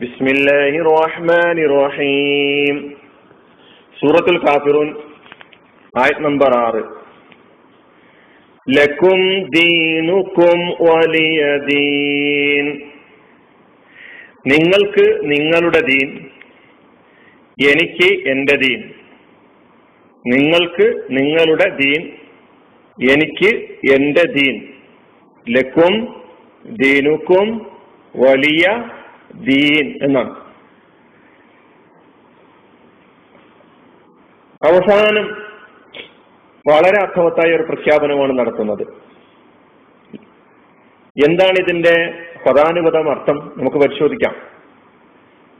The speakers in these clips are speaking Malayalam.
ബിസ്മില്ലാഹി റഹ്മാനി റഹീം സൂറത്തുൽ കാഫിറൂൻ ആയത് നമ്പർ ആറ്. ലക്കും ദീനുക്കും വലിയ ദീൻ. നിങ്ങൾക്ക് നിങ്ങളുടെ ദീൻ എനിക്ക് എന്റെ ദീൻ. നിങ്ങൾക്ക് നിങ്ങളുടെ ദീൻ എനിക്ക് എന്റെ ദീൻ. ലക്കും ദീനുക്കും വലിയ ദീൻ എന്നാണ് അവസാനം വളരെ അർത്ഥവത്തായ ഒരു പ്രഖ്യാപനമാണ് നടത്തുന്നത്. എന്താണ് ഇതിന്റെ പദാനുപതം അർത്ഥം? നമുക്ക് പരിശോധിക്കാം.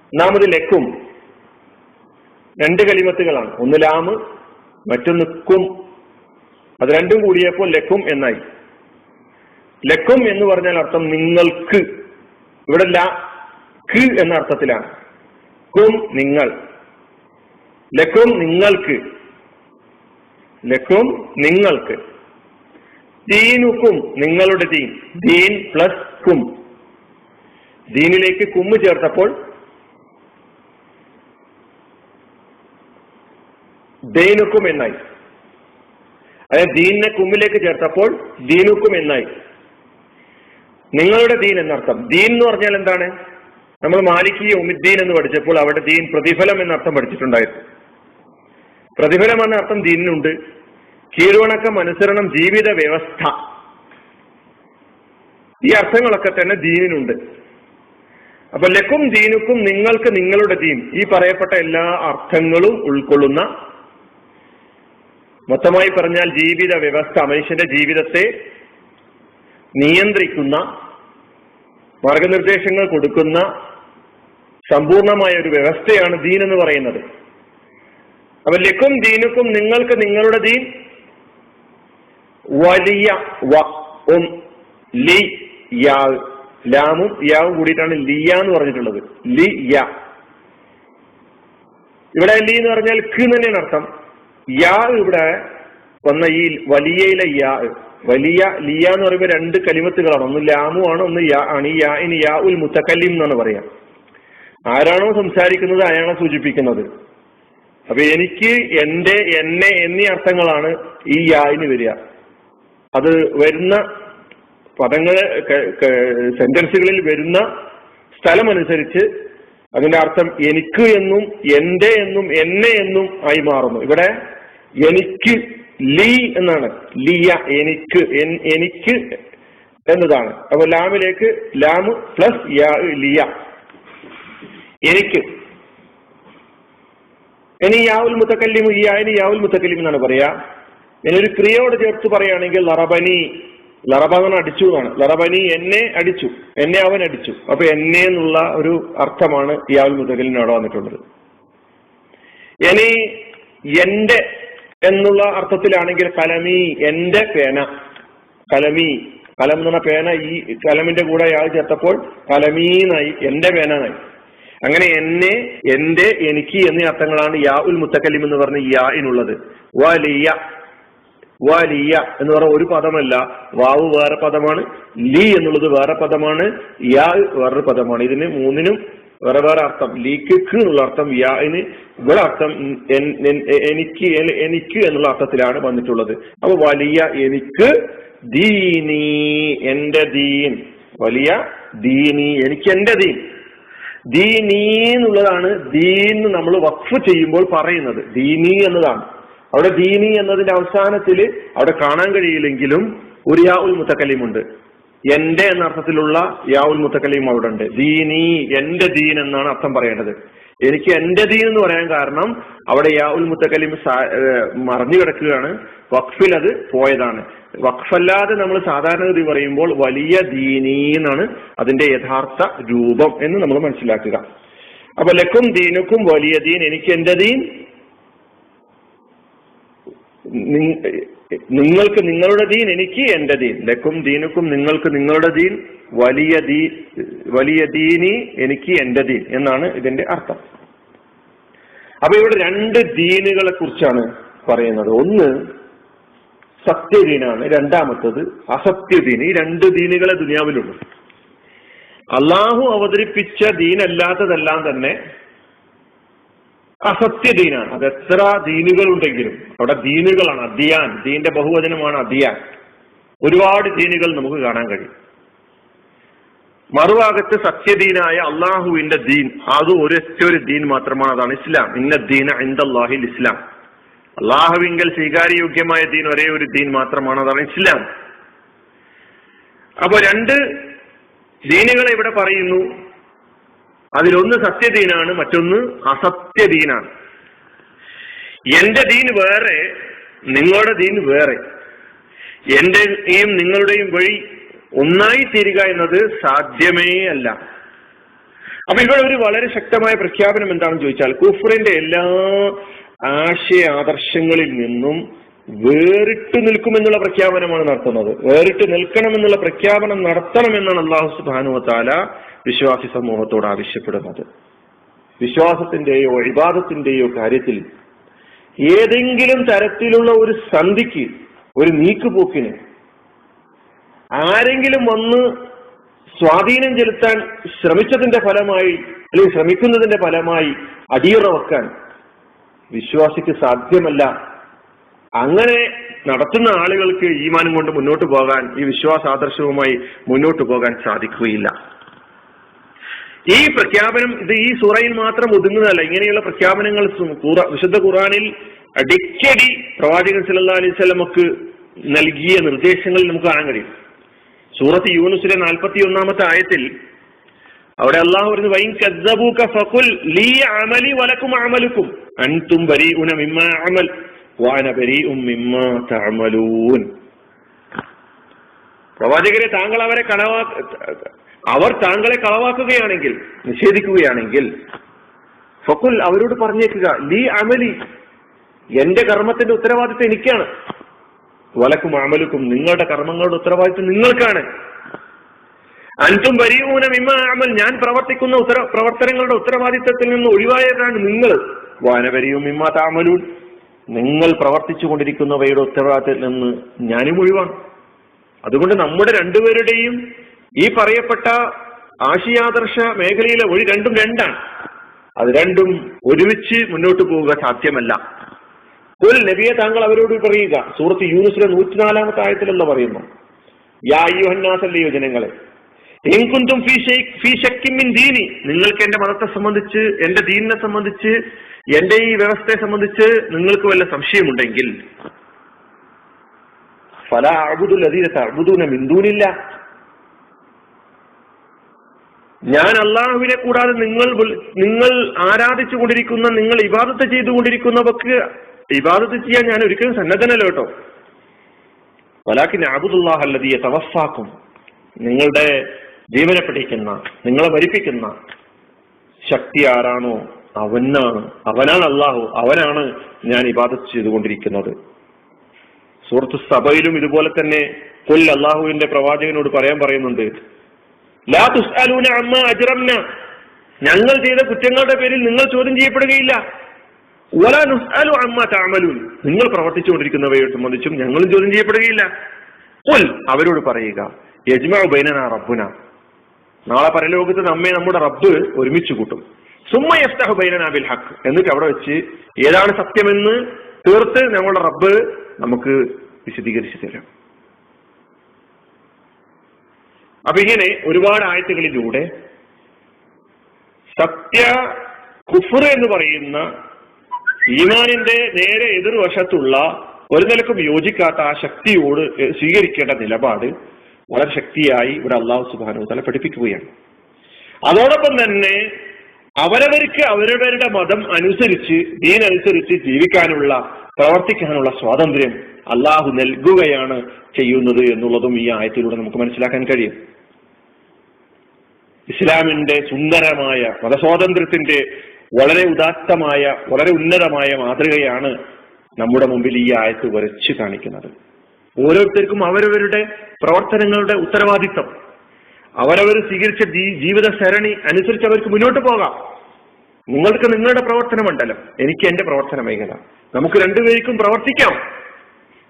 ഒന്നാമത് ലക്കും. രണ്ട് കലിമത്തുകളാണ് ഒന്ന് ലാമ് മറ്റൊന്ന് കും അത് രണ്ടും കൂടിയപ്പോൾ ലക്കും എന്നായി. ലക്കും എന്ന് പറഞ്ഞാൽ അർത്ഥം നിങ്ങൾക്ക്. ഇവിടെ ല ക്ക് എന്ന അർത്ഥത്തിലാണ്. കും നിങ്ങൾ. ലക്കും നിങ്ങൾക്ക്. ലക്കും നിങ്ങൾക്ക്. ദീനുക്കും നിങ്ങളുടെ ദീൻ. ദീൻ പ്ലസ് കും ദീനിലേക്ക് കുമ്മ് ചേർത്തപ്പോൾ ദീനുക്കും എന്നായി. അതായത് ദീനിനെ കുമ്മിലേക്ക് ചേർത്തപ്പോൾ ദീനുക്കും എന്നായി. നിങ്ങളുടെ ദീൻ എന്നർത്ഥം. ദീൻ എന്ന് പറഞ്ഞാൽ എന്താണ്? നമ്മൾ മാലിക്കി ഉമിദ്ദീൻ എന്ന് പഠിച്ചപ്പോൾ അവിടെ ദീൻ പ്രതിഫലം എന്ന അർത്ഥം പഠിച്ചിട്ടുണ്ടായിരുന്നു. പ്രതിഫലം എന്ന അർത്ഥം ദീനിനുണ്ട്. കീഴ്വണക്കം അനുസരണം ജീവിത വ്യവസ്ഥ. ഈ അർത്ഥങ്ങളൊക്കെ തന്നെ ദീനിനുണ്ട്. അപ്പൊ ലക്കും ദീനുക്കും നിങ്ങൾക്ക് നിങ്ങളുടെ ദീൻ. ഈ പറയപ്പെട്ട എല്ലാ അർത്ഥങ്ങളും ഉൾക്കൊള്ളുന്ന മൊത്തമായി പറഞ്ഞാൽ ജീവിത വ്യവസ്ഥ മനുഷ്യന്റെ ജീവിതത്തെ നിയന്ത്രിക്കുന്ന മാർഗനിർദ്ദേശങ്ങൾ കൊടുക്കുന്ന സമ്പൂർണമായ ഒരു വ്യവസ്ഥയാണ് ദീൻ എന്ന് പറയുന്നത്. അപ്പൊ ലക്കും ദീനുക്കും നിങ്ങൾക്ക് നിങ്ങളുടെ ദീൻ വലിയ ഉം ലി യാ ലാമും യാവും കൂടിയിട്ടാണ് ലിയ എന്ന് പറഞ്ഞിട്ടുള്ളത്. ലി യ. ഇവിടെ ലി എന്ന് പറഞ്ഞാൽ ക് തന്നെയാണ് അർത്ഥം. യാ ഇവിടെ വന്ന ഈ വലിയയിലെ യാ വലിയ ലിയ എന്ന് പറയുമ്പോൾ രണ്ട് കലിമത്തുകളാണ്. ഒന്ന് ലാമു ആണ് ഒന്ന് യാ ആണ് ഈ യാ ഇനി യാ ഉൽ മുത്തക്കല്ലിം എന്നാണ് പറയാ ആരാണോ സംസാരിക്കുന്നത് അയാളെ സൂചിപ്പിക്കുന്നത്. അപ്പൊ എനിക്ക് എന്റെ എന്നെ എന്നീ അർത്ഥങ്ങളാണ് ഈ യായിന് വരിക. അത് വരുന്ന പദങ്ങൾ സെന്റൻസുകളിൽ വരുന്ന സ്ഥലമനുസരിച്ച് അതിന്റെ അർത്ഥം എനിക്ക് എന്നും എന്റെ എന്നും എന്നെ എന്നും ആയി മാറുന്നു. ഇവിടെ എനിക്ക് ലീ എന്നാണ്. ലിയ എനിക്ക് എനിക്ക് എന്നതാണ്. അപ്പൊ ലാമിലേക്ക് ലാമ് പ്ലസ് ലിയ. എനിക്ക്. ഇനി യാവുൽ മുത്തക്കല്ലിം ഈ ആയന് യാവുൽ മുത്തക്കല്ലിം എന്നാണ് പറയാ. ഇനി ഒരു ക്രിയയോട് ചേർത്ത് പറയുകയാണെങ്കിൽ ലറബനി ലറബ എന്ന് അടിച്ചു എന്നാണ്. ലറബനി എന്നെ അടിച്ചു എന്നെ അവൻ അടിച്ചു. അപ്പൊ എന്നെ എന്നുള്ള ഒരു അർത്ഥമാണ് യാവുൽ മുത്തക്കല്ലിന് അവിടെ വന്നിട്ടുള്ളത്. ഇനി എന്റെ എന്നുള്ള അർത്ഥത്തിലാണെങ്കിൽ കലമി എന്റെ പേന. കലമി കലം എന്ന് പറഞ്ഞ പേന ഈ കലമിന്റെ കൂടെ അയാൾ ചേർത്തപ്പോൾ കലമീന്നായി എന്റെ പേനായി. അങ്ങനെ എന്നെ എന്റെ എനിക്ക് എന്നീ അർത്ഥങ്ങളാണ് യാ ഉൽ മുത്തക്കലിം എന്ന് പറഞ്ഞ യാഇനുള്ളത് വലിയ വലിയ എന്ന് പറഞ്ഞ ഒരു പദമല്ല. വാവ് വേറെ പദമാണ്. ലി എന്നുള്ളത് വേറെ പദമാണ്. യാ വേറൊരു പദമാണ്. ഇതിന് മൂന്നിനും വേറെ വേറെ അർത്ഥം. ലീക്ക് എന്നുള്ള അർത്ഥം യാന് ഇവിടെ അർത്ഥം എനിക്ക് എനിക്ക് എന്നുള്ള അർത്ഥത്തിലാണ് വന്നിട്ടുള്ളത്. അപ്പൊ വലിയ എനിക്ക് ദീനി എന്റെ ദീൻ. വലിയ ദീനി എനിക്ക് എന്റെ ദീൻ. ദീനീ എന്നുള്ളതാണ് ദീൻ നമ്മൾ വഖഫ് ചെയ്യുമ്പോൾ പറയുന്നത്. ദീനി എന്നതാണ്. അവിടെ ദീനി എന്നതിന്റെ അവസാനത്തിൽ അവിടെ കാണാൻ കഴിയില്ലെങ്കിലും ഒരു യാ ഉൽ എന്റെ എന്ന അർത്ഥത്തിലുള്ള യാ ഉൽ അവിടെ ഉണ്ട്. ദീനി എന്റെ ദീൻ എന്നാണ് അർത്ഥം പറയേണ്ടത്. എനിക്ക് എന്റെ ദീൻ എന്ന് പറയാൻ കാരണം അവിടെ യാ ഉൽ മറിഞ്ഞു കിടക്കുകയാണ്. വഖഫിൽ അത് പോയതാണ്. വഖഫല്ലാതെ നമ്മൾ സാധാരണഗതി പറയുമ്പോൾ വലിയ ദീനി എന്നാണ് അതിന്റെ യഥാർത്ഥ രൂപം എന്ന് നമ്മൾ മനസ്സിലാക്കുക. അപ്പൊ ലക്കും ദീനുക്കും വലിയ ദീൻ എനിക്ക് എന്റെ ദീൻ? നിങ്ങൾക്ക് നിങ്ങളുടെ ദീൻ എനിക്ക് എന്റെ ദീൻ. ലക്കും ദീനുക്കും നിങ്ങൾക്ക് നിങ്ങളുടെ ദീൻ വലിയ ദീ വലിയ ദീനി എനിക്ക് എന്റെ ദീൻ എന്നാണ് ഇതിന്റെ അർത്ഥം. അപ്പൊ ഇവിടെ രണ്ട് ദീനുകളെ കുറിച്ചാണ് പറയുന്നത്. ഒന്ന് സത്യദീനാണ്. രണ്ടാമത്തത് അസത്യദീൻ ഈ രണ്ട് ദീനുകളെ ദുനിയാവിലുള്ളൂ അള്ളാഹു അവതരിപ്പിച്ച ദീനല്ലാത്തതെല്ലാം തന്നെ അസത്യദീനാണ്. അത് എത്ര ദീനുകൾ ഉണ്ടെങ്കിലും അവിടെ ദീനുകളാണ്. അദിയാൻ. ദീന്റെ ബഹുവചനമാണ് അദിയാൻ. ഒരുപാട് ദീനുകൾ നമുക്ക് കാണാൻ കഴിയും. മറുഭാഗത്ത് സത്യദീനായ അള്ളാഹുവിന്റെ ദീൻ. അത് ഒരൊറ്റ ഒരു ദീൻ മാത്രമാണ്. അതാണ് ഇസ്ലാം. ഇന്ന ദീന ഇന്ദാഹിൽ ഇസ്ലാം. അള്ളാഹുവിങ്കൽ സ്വീകാര്യയോഗ്യമായ ദീൻ ഒരേ ഒരു ദീൻ മാത്രമാണ് അതാണ് ഇസ്ലാം അപ്പൊ രണ്ട് ദീനുകളെ ഇവിടെ പറയുന്നു. അതിലൊന്ന് സത്യദീനാണ് മറ്റൊന്ന് അസത്യദീനാണ്. എന്റെ ദീൻ വേറെ നിങ്ങളുടെ ദീൻ വേറെ. എന്റെയും നിങ്ങളുടെയും വഴി ഒന്നായി തീരുക എന്നത് സാധ്യമേ അല്ല. അപ്പൊ ഇവിടെ ഒരു വളരെ ശക്തമായ പ്രഖ്യാപനം എന്താണെന്ന് ചോദിച്ചാൽ കുഫറിന്റെ എല്ലാ ആശയ ആദർശങ്ങളിൽ നിന്നും വേറിട്ട് നിൽക്കുമെന്നുള്ള പ്രഖ്യാപനമാണ് നടത്തുന്നത്. വേറിട്ട് നിൽക്കണമെന്നുള്ള പ്രഖ്യാപനം നടത്തണമെന്നാണ് അള്ളാഹു സുബാനു താല വിശ്വാസി സമൂഹത്തോട് ആവശ്യപ്പെടുന്നത്. വിശ്വാസത്തിന്റെയോ ഇബാദത്തിന്റെയോ കാര്യത്തിൽ ഏതെങ്കിലും തരത്തിലുള്ള ഒരു സന്ധിക്ക് ഒരു നീക്കുപോക്കിന് ആരെങ്കിലും വന്ന് സ്വാധീനം ചെലുത്താൻ ശ്രമിച്ചതിന്റെ ഫലമായി അല്ലെങ്കിൽ ശ്രമിക്കുന്നതിന്റെ ഫലമായി അടിയറ വെക്കാൻ വിശ്വാസിക്ക് സാധ്യമല്ല. അങ്ങനെ നടത്തുന്ന ആളുകൾക്ക് ഈമാനം കൊണ്ട് മുന്നോട്ട് പോകാൻ ഈ വിശ്വാസ ആദർശവുമായി മുന്നോട്ട് പോകാൻ സാധിക്കുകയില്ല. ഈ പ്രഖ്യാപനം ഇത് ഈ സൂറയിൽ മാത്രം ഒതുങ്ങുന്നതല്ല. ഇങ്ങനെയുള്ള പ്രഖ്യാപനങ്ങൾ വിശുദ്ധ ഖുറാനിൽ അടിക്കടി പ്രവാചകൻ സല്ലാ അലൈഹി സ്വലമക്ക് നൽകിയ നിർദ്ദേശങ്ങളിൽ നമുക്ക് കാണാൻ കഴിയും. സൂറത്ത് യൂനുസിലെ നാൽപ്പത്തി ഒന്നാമത്തെ ആയത്തിൽ അവിടെ അള്ളാഹു പറഞ്ഞു ഫഖുൽ വലക്കും അൻതും ബരീഉന വാന ബരീഉം തഅമലൂൻ. പ്രവാചകരെ താങ്കൾ അവരെ അവർ താങ്കളെ കളവാക്കുകയാണെങ്കിൽ നിഷേധിക്കുകയാണെങ്കിൽ ഫക്കുൽ അവരോട് പറഞ്ഞേക്കുക ലീ അമലി എന്റെ കർമ്മത്തിന്റെ ഉത്തരവാദിത്വം എനിക്കാണ്. വലക്കും അമലുക്കും നിങ്ങളുടെ കർമ്മങ്ങളുടെ ഉത്തരവാദിത്വം നിങ്ങൾക്കാണ്. അൻതും വരിയൂന മിമ്മ അമൽ. ഞാൻ പ്രവർത്തിക്കുന്ന ഉത്തര പ്രവർത്തനങ്ങളുടെ ഉത്തരവാദിത്തത്തിൽ നിന്ന് ഒഴിവായതാണ് നിങ്ങൾ. വാനവരിയും മിമ്മ താമലൂൻ. നിങ്ങൾ പ്രവർത്തിച്ചു കൊണ്ടിരിക്കുന്നവയുടെ ഉത്തരവാദിത്തത്തിൽ നിന്ന് ഞാനും ഒഴിവാണ്. അതുകൊണ്ട് നമ്മുടെ രണ്ടുപേരുടെയും ഈ പറയപ്പെട്ട ആശയാദർശ മേഖലയിലെ ഒഴി രണ്ടും രണ്ടാണ്. അത് രണ്ടും ഒരുമിച്ച് മുന്നോട്ട് പോവുക സാധ്യമല്ല. ഒരു നബിയെ താങ്കൾ അവരോട് പറയുക. സൂറത്ത് യൂനുസിലെ നൂറ്റിനാലാമത്തെ ആയത്തിലെന്ന് പറയുന്നു. യാ യുഹന്നാസല്ലേ ജനങ്ങളെ. ദീനി. നിങ്ങൾക്ക് എന്റെ മതത്തെ സംബന്ധിച്ച് എന്റെ ദീനിനെ സംബന്ധിച്ച് എന്റെ ഈ വ്യവസ്ഥയെ സംബന്ധിച്ച് നിങ്ങൾക്ക് വല്ല സംശയമുണ്ടെങ്കിൽ ഫല അഴുതുൽ അധീന തഴുതൂന മിന്തൂനില്ല ഞാൻ അള്ളാഹുവിനെ കൂടാതെ നിങ്ങൾ നിങ്ങൾ ആരാധിച്ചു കൊണ്ടിരിക്കുന്ന നിങ്ങൾ ഇബാദത്ത് ചെയ്തുകൊണ്ടിരിക്കുന്നവർക്ക് ഇബാദത്ത് ചെയ്യാൻ ഞാൻ ഒരിക്കലും സന്നദ്ധനല്ലോ കേട്ടോ. വലാക്കിന് അബുദുല്ലാഹ് അല്ലതീയെ തവഫാക്കും. നിങ്ങളുടെ ജീവനെ പിടിക്കുന്ന നിങ്ങളെ മരിപ്പിക്കുന്ന ശക്തി ആരാണോ അവനാണ്. അവനാണ് അള്ളാഹു അവനാണ് ഞാൻ ഇബാദത്ത് ചെയ്തുകൊണ്ടിരിക്കുന്നത്. സുഹൃത്തു സഭയിലും ഇതുപോലെ തന്നെ കൊൽ അള്ളാഹുവിന്റെ പ്രവാചകനോട് പറയാൻ പറയുന്നുണ്ട്. ലാ അമ്മ അജ്റംന ഞങ്ങൾ ചെയ്ത കുറ്റങ്ങളുടെ പേരിൽ നിങ്ങൾ ചോദ്യം ചെയ്യപ്പെടുകയില്ല. അമ്മ തഅമലൂൻ. നിങ്ങൾ പ്രവർത്തിച്ചുകൊണ്ടിരിക്കുന്നവയെ സംബന്ധിച്ചും ഞങ്ങളും ചോദ്യം ചെയ്യപ്പെടുകയില്ല. അവരോട് പറയുക യജ്മഉ ബൈനന റബ്ബുന. നാളെ പരലോകത്ത് നമ്മെ നമ്മുടെ റബ്ബ് ഒരുമിച്ച് കൂട്ടും. സുമ്മ യഫ്തഹു ബൈനന ബിൽ ഹക്ക് എന്നിട്ട് അവിടെ വെച്ച് ഏതാണ് സത്യമെന്ന് തീർത്ത് ഞങ്ങളുടെ റബ്ബ് നമുക്ക് വിശദീകരിച്ചു തരും. അപ്പൊ ഇങ്ങനെ ഒരുപാട് ആയത്തുകളിലൂടെ സത്യ കുഫർ എന്ന് പറയുന്ന ഈമാനിന്റെ നേരെ എതിർവശത്തുള്ള ഒരു നിലക്കും യോജിക്കാത്ത ആ ശക്തിയോട് സ്വീകരിക്കേണ്ട നിലപാട് വളരെ ശക്തിയായി ഇവിടെ അള്ളാഹു സുബാനു തല പഠിപ്പിക്കുകയാണ്. അതോടൊപ്പം തന്നെ അവരവർക്ക് അവരവരുടെ മതം അനുസരിച്ച് ദീൻ അനുസരിച്ച് ജീവിക്കാനുള്ള പ്രവർത്തിക്കാനുള്ള സ്വാതന്ത്ര്യം അള്ളാഹു നൽകുകയാണ് ചെയ്യുന്നത് എന്നുള്ളതും ഈ ആയത്തിലൂടെ നമുക്ക് മനസ്സിലാക്കാൻ കഴിയും. ഇസ്ലാമിന്റെ സുന്ദരമായ മതസ്വാതന്ത്ര്യത്തിന്റെ വളരെ ഉദാത്തമായ വളരെ ഉന്നതമായ മാതൃകയാണ് നമ്മുടെ മുമ്പിൽ ഈ ആയത്ത് വരച്ച് കാണിക്കുന്നത്. ഓരോരുത്തർക്കും അവരവരുടെ പ്രവർത്തനങ്ങളുടെ ഉത്തരവാദിത്തം അവരവർ സ്വീകരിച്ച ജീവിത സരണി അനുസരിച്ച് അവർക്ക് മുന്നോട്ട് പോകാം. നിങ്ങൾക്ക് നിങ്ങളുടെ പ്രവർത്തന മണ്ഡലം എനിക്ക് എന്റെ പ്രവർത്തന മേഖല നമുക്ക് രണ്ടുപേർക്കും പ്രവർത്തിക്കാം.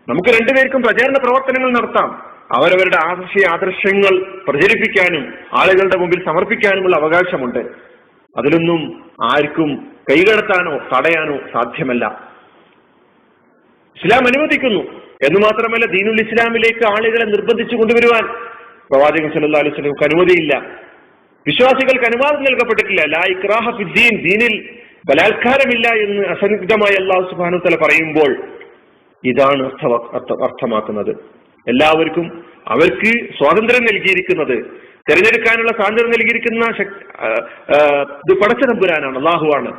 നമുക്ക് രണ്ടുപേർക്കും പ്രചാരണ പ്രവർത്തനങ്ങൾ നടത്താം. അവരവരുടെ ആദർശീയ ആദർശങ്ങൾ പ്രചരിപ്പിക്കാനും ആളുകളുടെ മുമ്പിൽ സമർപ്പിക്കാനുമുള്ള അവകാശമുണ്ട്. അതിലൊന്നും ആർക്കും കൈകടത്താനോ തടയാനോ സാധ്യമല്ല. ഇസ്ലാം അനുവദിക്കുന്നു. എന്ന് മാത്രമല്ല ദീനുൽ ഇസ്ലാമിലേക്ക് ആളുകളെ നിർബന്ധിച്ചു കൊണ്ടുവരുവാൻ പ്രവാചകൻ സല്ലല്ലാഹു അലൈഹി വസല്ലമക്ക് അനുമതിയില്ല വിശ്വാസികൾക്ക് അനുവാദം നൽകപ്പെട്ടിട്ടില്ല. ലാ ഇക്രാഹ ഫിദ്ദീൻ ദീനിൽ ബലാത്കാരമില്ല എന്ന് അസന്നിഗ്ധമായി അള്ളാഹു സുബാനു തല പറയുമ്പോൾ ഇതാണ് അർത്ഥ അർത്ഥ- അർത്ഥമാക്കുന്നത്. എല്ലാവർക്കും അവർക്ക് സ്വാതന്ത്ര്യം നൽകിയിരിക്കുന്നത് തിരഞ്ഞെടുക്കാനുള്ള സ്വാതന്ത്ര്യം നൽകിയിരിക്കുന്ന ഇത് പടച്ച അള്ളാഹുവാണ്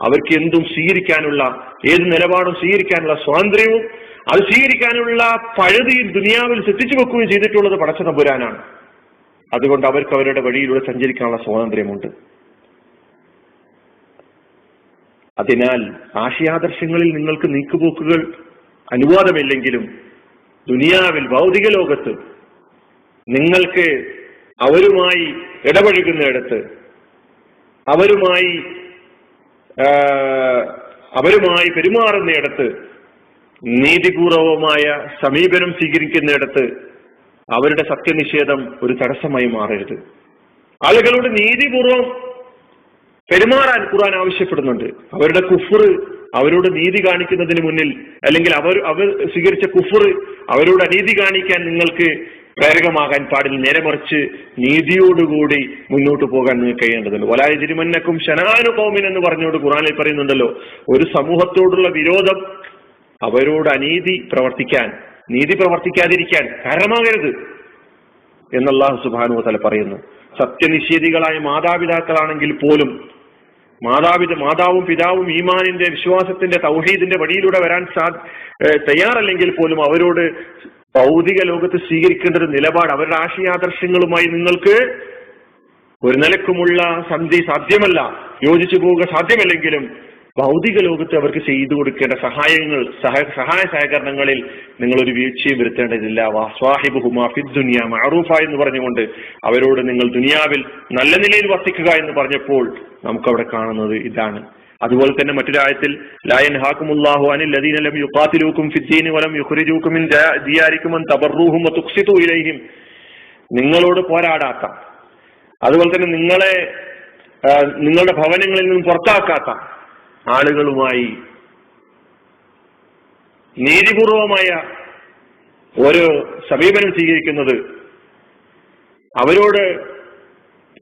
അവർക്ക് എന്തും സ്വീകരിക്കാനുള്ള ഏത് നിലപാടും സ്വീകരിക്കാനുള്ള സ്വാതന്ത്ര്യവും അത് സ്വീകരിക്കാനുള്ള പഴുതിയിൽ ദുനിയാവിൽ സൃഷ്ടിച്ചു വെക്കുകയും ചെയ്തിട്ടുള്ളത് പടച്ച തമ്പുരാനാണ്. അതുകൊണ്ട് അവർക്ക് അവരുടെ വഴിയിലൂടെ സഞ്ചരിക്കാനുള്ള സ്വാതന്ത്ര്യമുണ്ട്. അതിനാൽ ആശയാദർശങ്ങളിൽ നിങ്ങൾക്ക് നീക്കുപോക്കുകൾ അനുവാദമില്ലെങ്കിലും ദുനിയാവിൽ ഭൗതിക ലോകത്ത് നിങ്ങൾക്ക് അവരുമായി ഇടപഴകുന്നിടത്ത് അവരുമായി അവരുമായി പെരുമാറുന്നിടത്ത് നീതിപൂർവമായ സമീപനം സ്വീകരിക്കുന്നിടത്ത് അവരുടെ സത്യനിഷേധം ഒരു തടസ്സമായി മാറരുത്. ആളുകളോട് നീതിപൂർവം പെരുമാറാൻ ഖുർആൻ ആവശ്യപ്പെടുന്നുണ്ട്. അവരുടെ കുഫർ അവരോട് നീതി കാണിക്കുന്നതിന് മുന്നിൽ അല്ലെങ്കിൽ അവർ അവർ സ്വീകരിച്ച കുഫർ അവരോട് അനീതി കാണിക്കാൻ നിങ്ങൾക്ക് പ്രേരകമാകാൻ പാടില്ല. നേരെ മറിച്ച് നീതിയോടുകൂടി മുന്നോട്ട് പോകാൻ നിങ്ങൾക്ക് കഴിയേണ്ടതുണ്ട്. വലായ തിരുമന്നക്കും ശനാനു എന്ന് പറഞ്ഞുകൊണ്ട് ഖുറാനിൽ പറയുന്നുണ്ടല്ലോ ഒരു സമൂഹത്തോടുള്ള വിരോധം അവരോട് അനീതി പ്രവർത്തിക്കാൻ നീതി പ്രവർത്തിക്കാതിരിക്കാൻ കാരണമാകരുത് എന്നല്ലാഹു സുബാനു തല പറയുന്നു. സത്യനിഷേധികളായ മാതാപിതാക്കളാണെങ്കിൽ പോലും മാതാപിത മാതാവും പിതാവും ഈമാനിന്റെ വിശ്വാസത്തിന്റെ തൗഹീദിന്റെ വഴിയിലൂടെ വരാൻ സാ തയ്യാറല്ലെങ്കിൽ പോലും അവരോട് ഭൗതിക ലോകത്ത് സ്വീകരിക്കേണ്ട ഒരു നിലപാട് അവരുടെ ആശയാദർശങ്ങളുമായി നിങ്ങൾക്ക് ഒരു നിലക്കുമുള്ള സന്ധി സാധ്യമല്ല. യോജിച്ചു പോവുക സാധ്യമല്ലെങ്കിലും ഭൗതിക ലോകത്ത് അവർക്ക് ചെയ്തു കൊടുക്കേണ്ട സഹായങ്ങൾ സഹായ സഹായ സഹകരണങ്ങളിൽ നിങ്ങൾ ഒരു വീഴ്ചയും വരുത്തേണ്ടതില്ല. വാസ്വാഹിബ് ഹുമാഫി ദുനിയ മാറൂഫ എന്ന് പറഞ്ഞുകൊണ്ട് അവരോട് നിങ്ങൾ ദുനിയാവിൽ നല്ല നിലയിൽ വർത്തിക്കുക എന്ന് പറഞ്ഞപ്പോൾ നമുക്കവിടെ കാണുന്നത് ഇതാണ്. അതുപോലെ തന്നെ മറ്റൊരായത്തിൽ ലായൻ ഹാക്കുമുല്ലാഹു അനിൽ ലദീന ലം ഫിദ്ദീൻ വലം യുഖ്രിജൂക്കും മിൻ തബർറൂഹും തബറൂഹും വതുഖ്സിതു ഇലൈഹിം. നിങ്ങളോട് പോരാടാത്ത അതുപോലെ തന്നെ നിങ്ങളെ നിങ്ങളുടെ ഭവനങ്ങളിൽ നിന്നും പുറത്താക്കാത്ത ആളുകളുമായി നീതിപൂർവമായ ഒരു സമീപനം സ്വീകരിക്കുന്നത് അവരോട്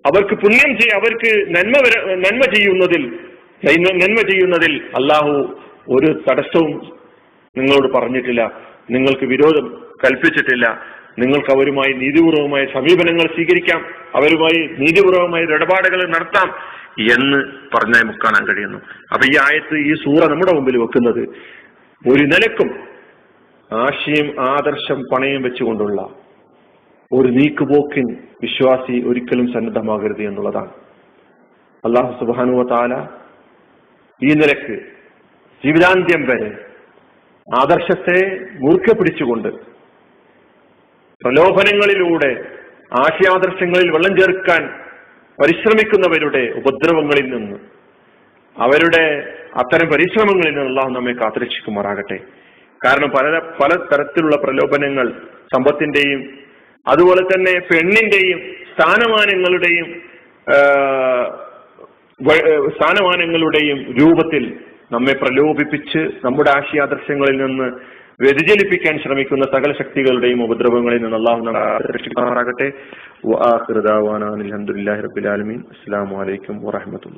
അവർക്ക് പുണ്യം ചെയ്യ അവർക്ക് നന്മ നന്മ ചെയ്യുന്നതിൽ നന്മ ചെയ്യുന്നതിൽ അള്ളാഹു ഒരു തടസ്സവും നിങ്ങളോട് പറഞ്ഞിട്ടില്ല. നിങ്ങൾക്ക് വിരോധം കൽപ്പിച്ചിട്ടില്ല. നിങ്ങൾക്ക് അവരുമായി നീതിപൂർവമായ സമീപനങ്ങൾ സ്വീകരിക്കാം. അവരുമായി നീതിപൂർവമായ ഇടപാടുകൾ നടത്താം. എന്ന് പറഞ്ഞാൽ നമുക്ക് കാണാൻ കഴിയുന്നു. അപ്പൊ ഈ ആയത്ത് ഈ സൂറ നമ്മുടെ മുമ്പിൽ വെക്കുന്നത് ഒരു നിലക്കും ആശയം ആദർശം പണയം വെച്ചുകൊണ്ടുള്ള ഒരു നീക്കുപോക്കിൻ വിശ്വാസി ഒരിക്കലും സന്നദ്ധമാകരുത് എന്നുള്ളതാണ്. അള്ളാഹു സുബാനുവ താല ഈ നിലയ്ക്ക് ജീവിതാന്ത്യം വരെ ആദർശത്തെ മുറുക്കെ പിടിച്ചുകൊണ്ട് പ്രലോഭനങ്ങളിലൂടെ ആശയാദർശങ്ങളിൽ വെള്ളം ചേർക്കാൻ പരിശ്രമിക്കുന്നവരുടെ ഉപദ്രവങ്ങളിൽ നിന്ന് അവരുടെ അത്തരം പരിശ്രമങ്ങളിൽ നിന്ന് അള്ളാഹു നമ്മെ കാത്തിരക്ഷിക്കുമാറാകട്ടെ. കാരണം പല പല തരത്തിലുള്ള പ്രലോഭനങ്ങൾ സമ്പത്തിന്റെയും അതുപോലെ തന്നെ പെണ്ണിന്റെയും സ്ഥാനമാനങ്ങളുടെയും സ്ഥാനമാനങ്ങളുടെയും രൂപത്തിൽ നമ്മെ പ്രലോഭിപ്പിച്ച് നമ്മുടെ ആശയാദർശങ്ങളിൽ നിന്ന് വ്യതിചലിപ്പിക്കാൻ ശ്രമിക്കുന്ന സകല ശക്തികളുടെയും ഉപദ്രവങ്ങളിൽ നിന്ന് അള്ളാഹു രക്ഷിക്കുമാറാകട്ടെ. അലഹമുല്ലാ അസ്സാം വലൈക്കും വാഹമത്തുള്ള